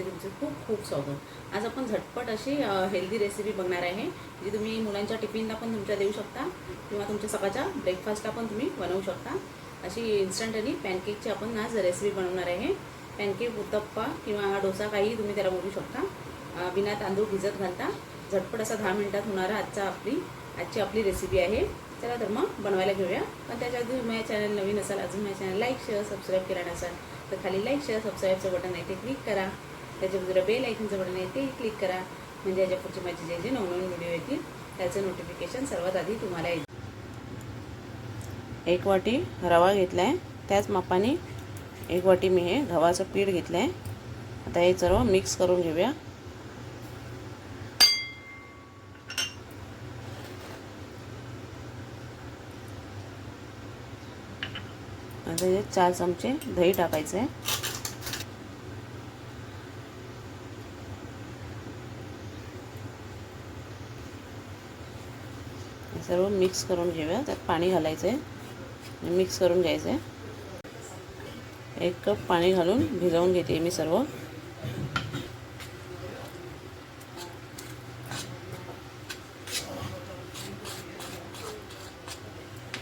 एकाच तुमचे खूप खूप स्वागत. आज आपण झटपट अशी हेल्दी रेसिपी बघणार आहे जी तुम्ही मुलांच्या टिफिनला पण तुमच्या देऊ शकता किंवा तुमच्या सकाळच्या ब्रेकफास्टला पण तुम्ही बनवू शकता. अशी इन्स्टंट आणि पॅनकेकची आपण आज रेसिपी बनवणार आहे. पॅनकेक उत्तप्पा किंवा डोसा काही तुम्ही त्याला बोलू शकता. बिना तांदूळ भिजत घालता. झटपट असा दहा मिनिटात होणारा आजचा आपली आजची आपली रेसिपी आहे. चला तर मग बनवायला घेऊया. पण त्याच्या आधी माझ्या चॅनल नवीन असाल अजून माझ्या चॅनल लाईक शेअर सबस्क्राईब केला नसाल तर खाली लाईक शेअर सबस्क्राईबचं बटन आहे ते क्लिक करा. त्याच्या बाजूला बेल ऐकून बटन येते क्लिक करा. म्हणजे याच्या पुढचे माझे जे जे नवनवीन व्हिडिओ येतील. त्याचं नोटिफिकेशन सर्वात आधी तुम्हाला येईल. एक वाटी रवा घेतला आहे त्याच मापाने एक वाटी मी हे गव्हाचं पीठ घेतलं आहे आता हे सर्व मिक्स करून घेऊया. आता हे चार चमचे दही टाकायचं आहे हे सर्व मिक्स करून घेऊया. त्यात पाणी घालायचं आहे मिक्स करून घ्यायचं आहे एक कप पाणी घालून भिजवून घेते मी सर्व.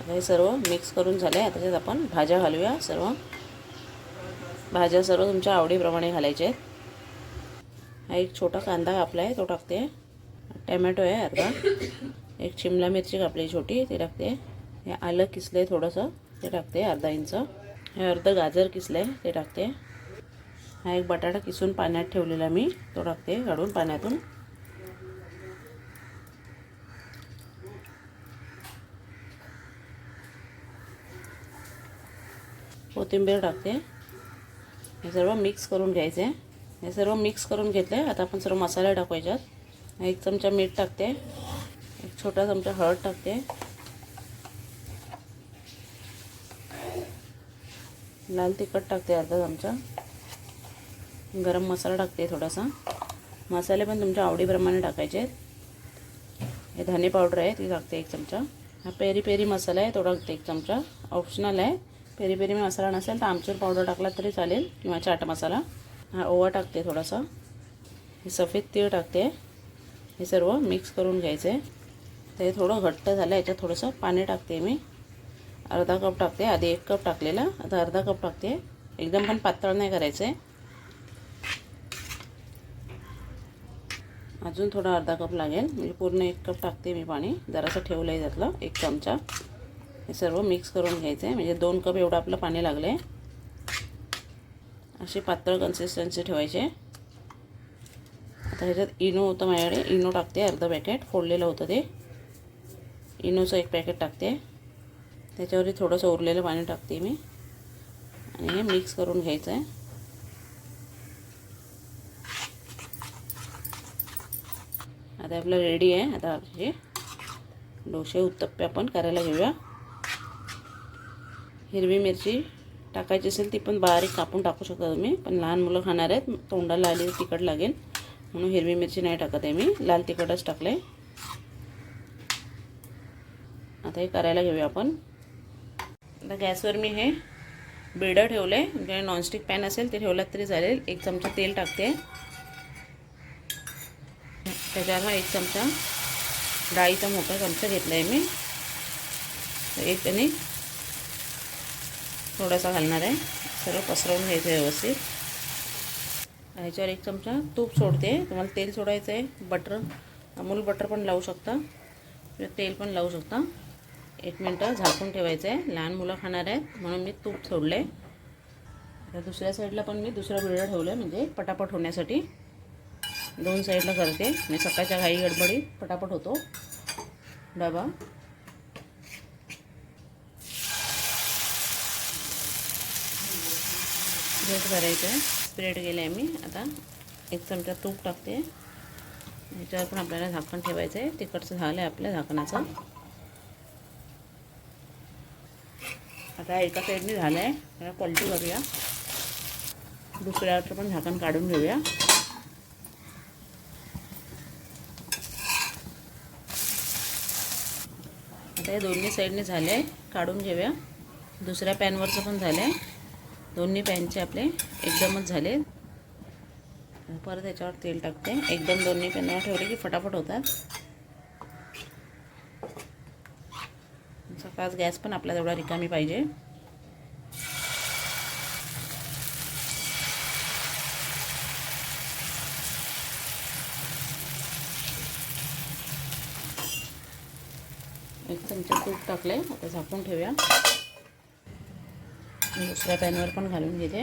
हे सर्व मिक्स करून झालं आहे त्याच्यात आपण भाज्या घालूया सर्व. भाज्या सर्व तुमच्या आवडीप्रमाणे घालायचे आहेत. हा एक छोटा कांदा कापला आहे. तो टाकते. टॅमॅटो आहे अर्धा. एक शिमला मिरची कापली छोटी ती टाकते. हे आलं किसलं आहे थोडंसं ते टाकते अर्धा इंच. हे अर्ध गाजर किसलं आहे ते टाकते. हा एक बटाटा किसून पाण्यात ठेवलेला मी तो टाकते काढून पाण्यातून. कोथिंबीर टाकते. हे सर्व मिक्स करून घ्यायचे. हे सर्व मिक्स करून घेतले आता आपण सर्व मसाले टाकायच्यात एक चमचा मीठ टाकते. छोटा चमचा हळद टाकते. लाल तिखट टाकते अर्धा चमचा. गरम मसाला टाकते थोडासा. मसाले पण तुमच्या आवडीप्रमाणे टाकायचे आहेत. हे धने पावडर आहे ती टाकते एक चमचा. हा पेरी पेरी मसाला आहे तो टाकते एक चमचा. ऑप्शनल आहे. पेरी पेरी मसाला नसेल तर आमचूर पावडर टाकला तरी चालेल किंवा चाट मसाला. हा ओवा टाकते थोडासा. हे सफेद तीळ टाकते. हे सर्व मिक्स करून घ्यायचं. आहे तर हे थोडं घट्ट झालं याच्यात थोडंसं पाणी टाकते मी. अर्धा कप टाकते आधी एक कप टाकलेला. आता अर्धा कप टाकते. एकदम पण पातळ नाही करायचं आहे अजून थोडा अर्धा कप लागेल. म्हणजे पूर्ण एक कप टाकते मी पाणी. जरासं ठेवलं आहे त्यातलं एक चमचा. हे सर्व मिक्स करून घ्यायचं आहे म्हणजे दोन कप एवढं आपलं पाणी लागलं आहे अशी पातळ कन्सिस्टन्सी ठेवायची. आहे आता ह्याच्यात इनो होतं माझ्याकडे. इनो टाकते अर्धं पॅकेट फोडलेलं होतं ते. इनोचं एक पॅकेट टाकते. त्याच्यावरही थोडंसं उरलेलं पाणी टाकते मी. आणि हे मिक्स करून घ्यायचं आहे आता आपलं रेडी आहे. आता हे डोसे उत्तप्पे आपण करायला घेऊया. हिरवी मिरची टाकायची असेल ती पण बारीक कापून टाकू शकता तुम्ही. पण लहान मुलं खाणार आहेत. तोंडाला आली तिखट लागेल. म्हणून हिरवी मिरची नाही टाकत आहे मी. लाल तिखटच टाकलं आहे आता हे करायला घेऊया आपण. आता गॅसवर मी हे बिडं ठेवलं. आहे म्हणजे नॉनस्टिक पॅन असेल ते ठेवलात तरी चालेल. एक चमचा तेल टाकते. त्याच्यावर हा एक चमचा डाळीचा मोठा चमचा घेतला आहे मी एक त्याने थोडासा घालणार आहे. सर्व पसरवून घ्यायचं आहे व्यवस्थित. ह्याच्यावर एक चमचा तूप सोडते. तुम्हाला तेल सोडायचं आहे बटर अमूल बटर पण लावू शकता. म्हणजे तेल पण लावू शकता. एक मिनटं झाकून ठेवायचं आहे लहान मुलं खाणार आहेत म्हणून मी तूप सोडलं आहे आता दुसऱ्या साईडला पण मी दुसरा बिरडं ठेवलं आहे म्हणजे पटापट होण्यासाठी. दोन साईडला करते. मी सकाळच्या घाई गडबडीत पटापट होतो. डबा स्प्रेड करायचं आहे स्प्रेड केलं आहे मी. आता एक चमचा तूप टाकते. ह्याच्यावर पण आपल्याला झाकण ठेवायचं आहे तिकडचं झालं आहे आपल्या झाकणाचं. आता एका साईडने झालं आहे त्याला पलटी करूया. दुसऱ्याचं पण झाकण काढून घेऊया. आता हे दोन्ही साईडने झाले आहे काढून घेऊया. दुसऱ्या पॅनवरचं पण झालं आहे दोन्ही पॅनचे आपले एकदमच झाले. परत याच्यावर तेल टाकते. एकदम दोन्ही पॅनवर ठेवले की फटाफट होतात. तास गॅस पण आपला तेवढा रिकामी पाहिजे. एक चमचा तूप आहे आता झाकून ठेवूया. दुसऱ्या पॅनवर पण घालून घेते.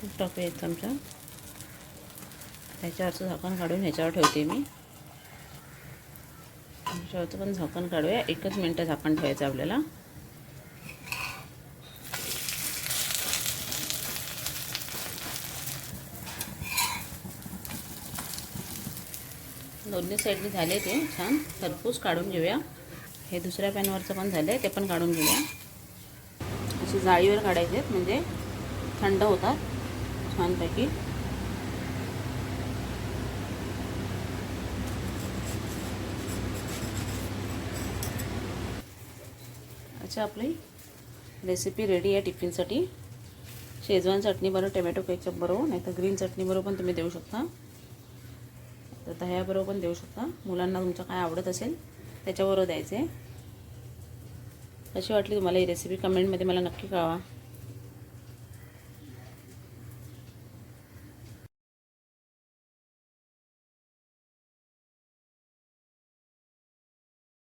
तूप टाकूया एक चमचा. त्याच्यावरचं झाकण काढून ह्याच्यावर ठेवते मी. ह्याच्यावरचं पण झाकण काढूया. एकच मिनटं झाकण ठेवायचं आपल्याला. दोन्ही साईडने झाले ते छान. खरपूस काढून घेऊया. हे दुसऱ्या पॅनवरचं पण झालं आहे ते पण काढून घेऊया. असे जाळीवर काढायचे आहेत म्हणजे थंड होतात. छानपैकी. अच्छा आपली रेसिपी रेडी आहे टिफिनसाठी. शेजवान चटणी बरोबर टोमॅटो केचप बरोबर नाही तर ग्रीन चटणी बरोबर पण तुम्ही देऊ शकता. तर दह्याबरोबर पण देऊ शकता. मुलांना तुमचं काय आवडत असेल त्याच्याबरोबर द्यायचे. कशी वाटली तुम्हाला ही रेसिपी कमेंटमध्ये मला नक्की कळवा.